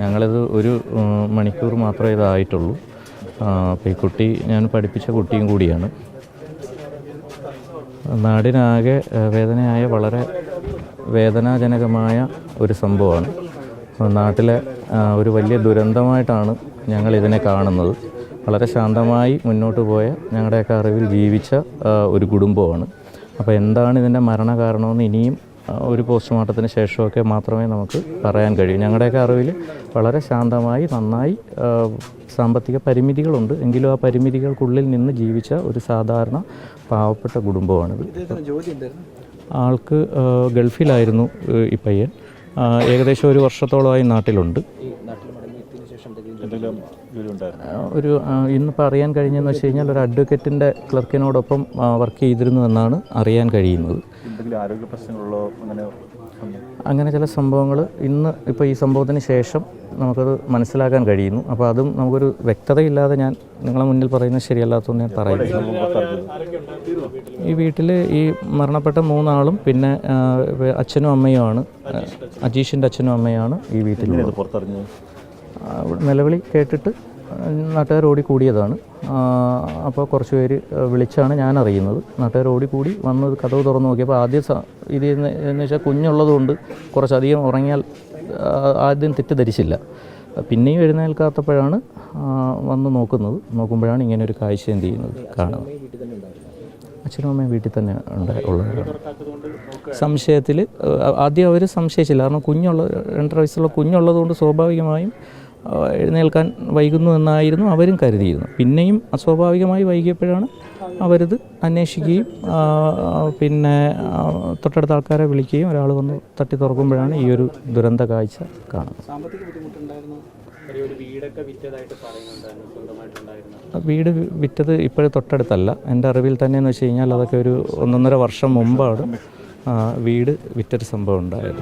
ഞങ്ങളിത് ഒരു മണിക്കൂർ മാത്രമേ ഇതായിട്ടുള്ളൂ. അപ്പോൾ ഈ കുട്ടി ഞാൻ പഠിപ്പിച്ച കുട്ടിയും കൂടിയാണ്. നാടിനാകെ വേദനയായ വളരെ വേദനാജനകമായ ഒരു സംഭവമാണ്. നാട്ടിലെ ഒരു വലിയ ദുരന്തമായിട്ടാണ് ഞങ്ങൾ ഇതിനെ കാണുന്നത്. വളരെ ശാന്തമായി മുന്നോട്ട് പോയ ഞങ്ങളുടെയൊക്കെ അറിവിൽ ജീവിച്ച ഒരു കുടുംബമാണ്. അപ്പോൾ എന്താണ് ഇതിന്റെ മരണകാരണമെന്ന് ഇനിയും ഒരു പോസ്റ്റ്മോർട്ടത്തിന് ശേഷമൊക്കെ മാത്രമേ നമുക്ക് പറയാൻ കഴിയൂ. ഞങ്ങളുടെയൊക്കെ അറിവിൽ വളരെ ശാന്തമായി നന്നായി സാമ്പത്തിക പരിമിതികളുണ്ട്. എങ്കിലും ആ പരിമിതികൾക്കുള്ളിൽ നിന്ന് ജീവിച്ച ഒരു സാധാരണ പാവപ്പെട്ട കുടുംബമാണിത്. ആൾക്ക് ഗൾഫിലായിരുന്നു ഈ പയ്യൻ. ഏകദേശം ഒരു വർഷത്തോളമായി നാട്ടിലുണ്ട് എന്തെങ്കിലും ജോലി ഉണ്ടായിരുന്നു ആ, ഒരു ഇന്ന് ഇന്നിപ്പോൾ അറിയാൻ കഴിഞ്ഞതെന്ന് വെച്ച് കഴിഞ്ഞാൽ ഒരു അഡ്വക്കേറ്റിന്റെ ക്ലർക്കിനോടൊപ്പം വർക്ക് ചെയ്തിരുന്നു എന്നാണ് അറിയാൻ കഴിയുന്നത്. അങ്ങനെ ചില സംഭവങ്ങൾ ഇന്ന് ഇപ്പോൾ ഈ സംഭവത്തിന് ശേഷം നമുക്കത് മനസ്സിലാക്കാൻ കഴിയുന്നു. അപ്പോൾ അതും നമുക്കൊരു വ്യക്തതയില്ലാതെ ഞാൻ നിങ്ങളെ മുന്നിൽ പറയുന്നത് ശരിയല്ലാത്തതെന്ന് ഞാൻ പറയുന്നു ഈ വീട്ടിൽ ഈ മരണപ്പെട്ട മൂന്നാളും പിന്നെ അച്ഛനും അമ്മയുമാണ് അജീഷിന്റെ അച്ഛനും അമ്മയാണ് ഈ വീട്ടിൽ പുറത്തറിഞ്ഞത്? നിലവിളി കേട്ടിട്ട് നാട്ടുകാർ ഓടി കൂടിയതാണ്. അപ്പോൾ കുറച്ച് പേര് വിളിച്ചാണ് ഞാൻ അറിയുന്നത് നാട്ടുകാർ കൂടി വന്ന് കഥവ് തുറന്നു നോക്കിയപ്പോൾ ആദ്യം ഇത് എന്ന് വെച്ചാൽ കുഞ്ഞുള്ളതുകൊണ്ട് കുറച്ചധികം ഉറങ്ങിയാൽ ആദ്യം തെറ്റിദ്ധരിച്ചില്ല പിന്നെയും എഴുന്നേൽക്കാത്തപ്പോഴാണ് വന്ന് നോക്കുന്നത്. നോക്കുമ്പോഴാണ് ഇങ്ങനെ ഒരു കാഴ്ച എന്ത് ചെയ്യുന്നത് കാണുന്നത്. അച്ഛനും അമ്മയും വീട്ടിൽ തന്നെ ഉണ്ടായി ഉള്ളത് സംശയത്തിൽ ആദ്യം അവർ സംശയിച്ചില്ല. കാരണം കുഞ്ഞുള്ള രണ്ടര വയസ്സുള്ള കുഞ്ഞുള്ളതുകൊണ്ട് സ്വാഭാവികമായും എഴുന്നേൽക്കാൻ വൈകുന്നു എന്നായിരുന്നു അവരും കരുതിയിരുന്നു പിന്നെയും അസ്വാഭാവികമായി വൈകിയപ്പോഴാണ് അവരത് അന്വേഷിക്കുകയും പിന്നെ തൊട്ടടുത്ത ആൾക്കാരെ വിളിക്കുകയും ഒരാൾ വന്ന് തട്ടി തുറക്കുമ്പോഴാണ് ഈ ഒരു ദുരന്ത കാഴ്ച കാണുന്നത്. വീട് വിറ്റത് ഇപ്പോഴും തൊട്ടടുത്തല്ല. എന്റെ അറിവിൽ തന്നെ എന്ന് വെച്ച് കഴിഞ്ഞാൽ അതൊക്കെ ഒരു ഒന്നൊന്നര വർഷം മുമ്പാണ് വീട് വിറ്റൊരു സംഭവം ഉണ്ടായത്.